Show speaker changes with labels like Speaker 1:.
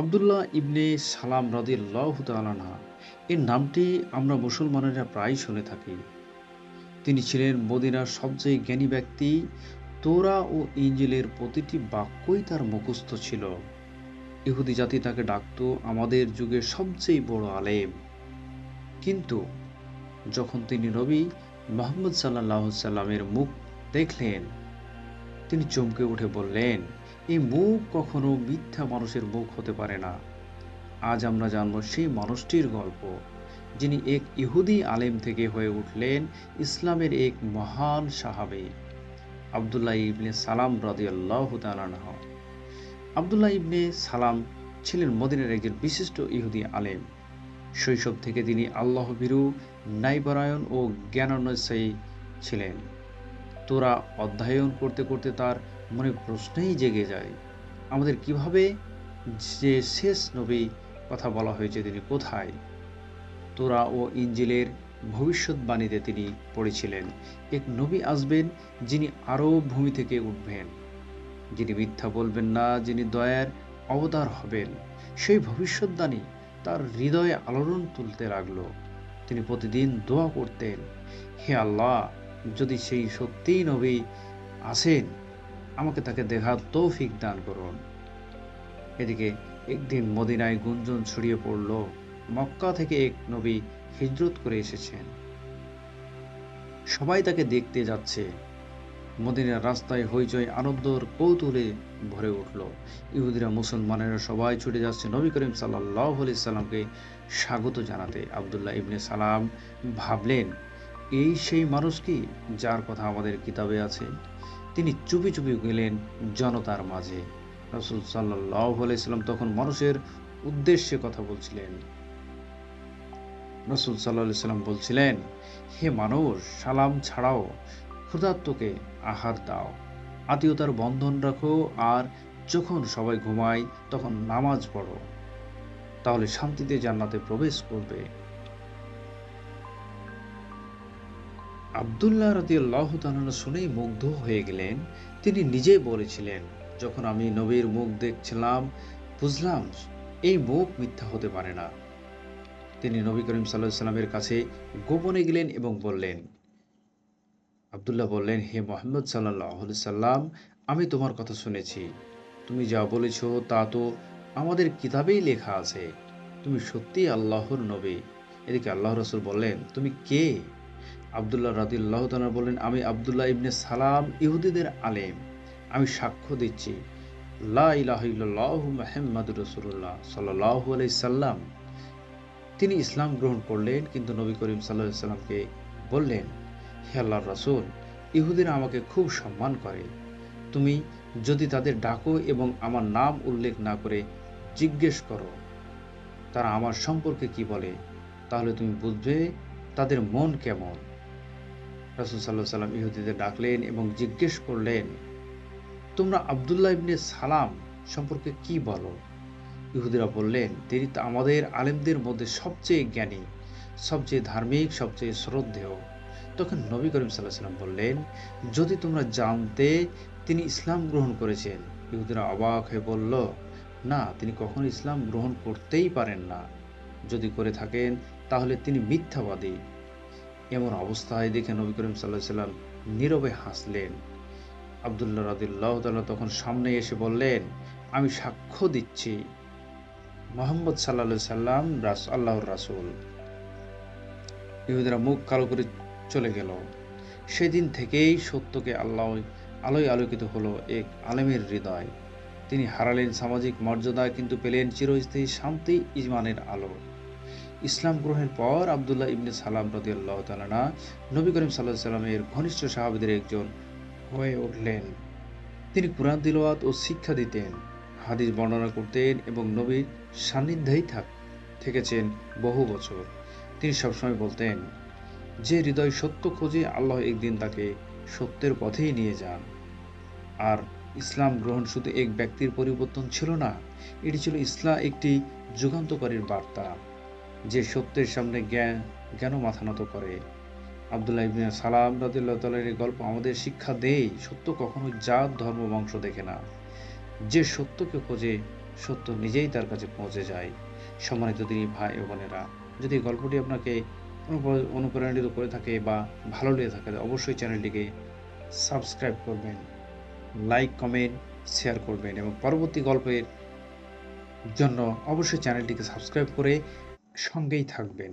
Speaker 1: আবদুল্লাহ ইবনে সালাম রাদিয়াল্লাহু তাআলা এর নামটি আমরা মুসলমানেরা প্রায় শুনে থাকি। তিনি ছিলেন মদিনার সবচেয়ে জ্ঞানী ব্যক্তি, তোরা ও ইঞ্জিলের প্রতিটি বাক্যই তার মুখস্থ ছিল। ইহুদি জাতি তাকে ডাকত, আমাদের যুগের সবচেয়ে বড় আলেম। কিন্তু যখন তিনি নবী মোহাম্মদ সাল্লাহ সাল্লামের মুখ দেখলেন, তিনি চমকে উঠে বললেন এই মুখ কখনো মিথ্যা মানুষের মুখ হতে পারে না। আজ আমরা জানব সেই মানুষটির গল্প, যিনি এক ইহুদি আলেম থেকে হয়ে উঠলেন ইসলামের এক মহান সাহাবে, আবদুল্লাহ ইবনে সালাম রাদিয়াল্লাহ তালাহ আবদুল্লাহ ইবনে সালাম ছিলেন মদিনের একজন বিশিষ্ট ইহুদি আলেম। শৈশব থেকে তিনি আল্লাহ বিরু ন্যায়পরায়ণ ও জ্ঞানান্বেষী ছিলেন। তোরা অধ্যয়ন করতে করতে তার মনে প্রশ্নই জেগে যায়। আমাদের কীভাবে যে শেষ নবী কথা বলা হয়েছে তিনি কোথায়? তোরা ও ইঞ্জিলের ভবিষ্যৎবাণীতে তিনি পড়েছিলেন। এক নবী আসবেন যিনি আরও ভূমি থেকে উঠবেন। যিনি মিথ্যা বলবেন না, যিনি দয়ার অবতার হবেন। সেই ভবিষ্যৎবাণী তার হৃদয়ে আলোড়ন তুলতে লাগল। তিনি প্রতিদিন দোয়া করতেন, হে আল্লাহ, যদি সেই সত্যিই নবী আসেন আমাকে তাকে দেখার তৌফিক দান করুন। এদিকে একদিন মদিনায় গুঞ্জন ছড়িয়ে পড়ল। মক্কা থেকে এক নবী হিজরত করে এসেছেন। সবাই তাকে দেখতে যাচ্ছে। মদিনার রাস্তায় হইচই আনন্দর কৌতূহলে ভরে উঠল। ইহুদিরা মুসলমানেরা সবাই ছুটে যাচ্ছে নবী করিম সাল্লাহ সাল্লামকে স্বাগত জানাতে। আবদুল্লাহ ইবনে সালাম ভাবলেন, এই সেই মানুষ কি যার কথা আমাদের কিতাবে আছে? তিনি চুপি চুপি গেলেন জনতার মাঝে। রসুল আলাইসাল্লাম তখন মানুষের উদ্দেশ্যে কথা বলছিলেন। রসুল সাল্লাম বলছিলেন, হে মানুষ, সালাম ছাড়াও ক্ষুধাত্মকে আহার দাও। আত্মীয়তার বন্ধন রাখো আর যখন সবাই ঘুমায় তখন নামাজ পড়ো। তাহলে শান্তিতে জান্নাতে প্রবেশ করবে। আবদুল্লাহ রাদিয়াল্লাহ তাআলা শুনেই মুগ্ধ হয়ে গেলেন। তিনি নিজেই বলেছিলেন, যখন আমি নবীর মুখ দেখছিলাম, বুঝলাম এই মুখ মিথ্যা হতে পারে না। তিনি নবী করিম সাল্লাহ সাল্লামের কাছে গোপনে গেলেন এবং বললেন, আবদুল্লাহ বললেন, হে মোহাম্মদ সাল্লাহ সাল্লাম আমি তোমার কথা শুনেছি। তুমি যা বলেছ তা তো আমাদের কিতাবেই লেখা আছে। তুমি সত্যি আল্লাহর নবী। এদিকে আল্লাহ রসুল বললেন, তুমি কে? আবদুল্লাহ রাদিল্লাহ তালা বললেন আমি আবদুল্লাহ ইবনে সালাম, ইহুদিদের আলেম। আমি সাক্ষ্য দিচ্ছি, লা ইলাহ মাহমদ রসুল্লাহ সাল্লাহ আলাই সাল্লাম। তিনি ইসলাম গ্রহণ করলেন, কিন্তু নবী করিম সাল্লাহ সাল্লামকে বললেন, হে আল্লাহ রসুল, ইহুদিরা আমাকে খুব সম্মান করে। তুমি যদি তাদের ডাকো এবং আমার নাম উল্লেখ না করে জিজ্ঞেস করো, তারা আমার সম্পর্কে কি বলে, তাহলে তুমি বুঝবে তাদের মন কেমন। রাসুল সাল্লাহ সাল্লাম ইহুদিদের ডাকলেন এবং জিজ্ঞেস করলেন, তোমরা আবদুল্লাহ ইবনে সালাম সম্পর্কে কি বলো? ইহুদিরা বললেন, তিনি তো আমাদের আলেমদের মধ্যে সবচেয়ে জ্ঞানী, সবচেয়ে ধার্মিক, সবচেয়ে শ্রদ্ধেয়। তখন নবী করিম সাল্লাহ সাল্লাম বললেন, যদি তোমরা জানতে তিনি ইসলাম গ্রহণ করেছেন। ইহুদিরা অবাক হয়ে বলল, না, তিনি কখনো ইসলাম গ্রহণ করতেই পারেন না। যদি করে থাকেন, তাহলে তিনি মিথ্যাবাদী। এমন অবস্থায় দেখে নবী করিম সাল্লাহ সাল্লাম নীরবে হাসলেন। আবদুল্লাহ রাদিল্লাহ তাল্লাহ তখন সামনে এসে বললেন, আমি সাক্ষ্য দিচ্ছি মোহাম্মদ সাল্লা সাল্লাম, রাস, আল্লাহর রাসুল। ইহুদিরা মুখ কালো করে চলে গেল। সেদিন থেকেই সত্যকে আল্লাহ আলোয় আলোকিত হলো এক আলেমের হৃদয়। তিনি হারালেন সামাজিক মর্যাদা, কিন্তু পেলেন চিরস্থায়ী শান্তি ইজমানের আলো। ইসলাম গ্রহণের পর আবদুল্লাহ ইবনে সালাম রদিয়াল্লাহ তালানা নবী করিম সাল্লাহ সাল্লামের ঘনিষ্ঠ সাহাবিদের একজন হয়ে উঠলেন। তিনি কোরআন দিলওয়াত ও শিক্ষা দিতেন, হাদিস বর্ণনা করতেন এবং নবীর সান্নিধ্যেই থাক, থেকেছেন বহু বছর। তিনি সবসময় বলতেন, যে হৃদয় সত্য খোঁজে আল্লাহ একদিন তাকে সত্যের পথেই নিয়ে যান। আর ইসলাম গ্রহণ শুধু এক ব্যক্তির পরিবর্তন ছিল না, এটি ছিল ইসলাম একটি যুগান্তকারীর বার্তা। যে সত্যের সামনে জ্ঞান জ্ঞান মাথা নত করে? আবদুল্লাহ ইবিন সালাম রাদিল্লাহ তালের গল্প, আমাদের শিক্ষা দেয় সত্য কখনো জাত, ধর্ম, বংশ দেখে না। যে সত্যকে খোঁজে, সত্য নিজেই তার কাছে পৌঁছে যায়। সম্মানিত দিনী ভাই ও বোনেরা, যদি এই গল্পটি আপনাকে অনুপ্রাণিত করে থাকে বা ভালো লেগে থাকে, অবশ্যই চ্যানেলটিকে সাবস্ক্রাইব করবেন, লাইক, কমেন্ট, শেয়ার করবেন এবং পরবর্তী গল্পের জন্য অবশ্যই চ্যানেলটিকে সাবস্ক্রাইব করে সঙ্গেই থাকবেন।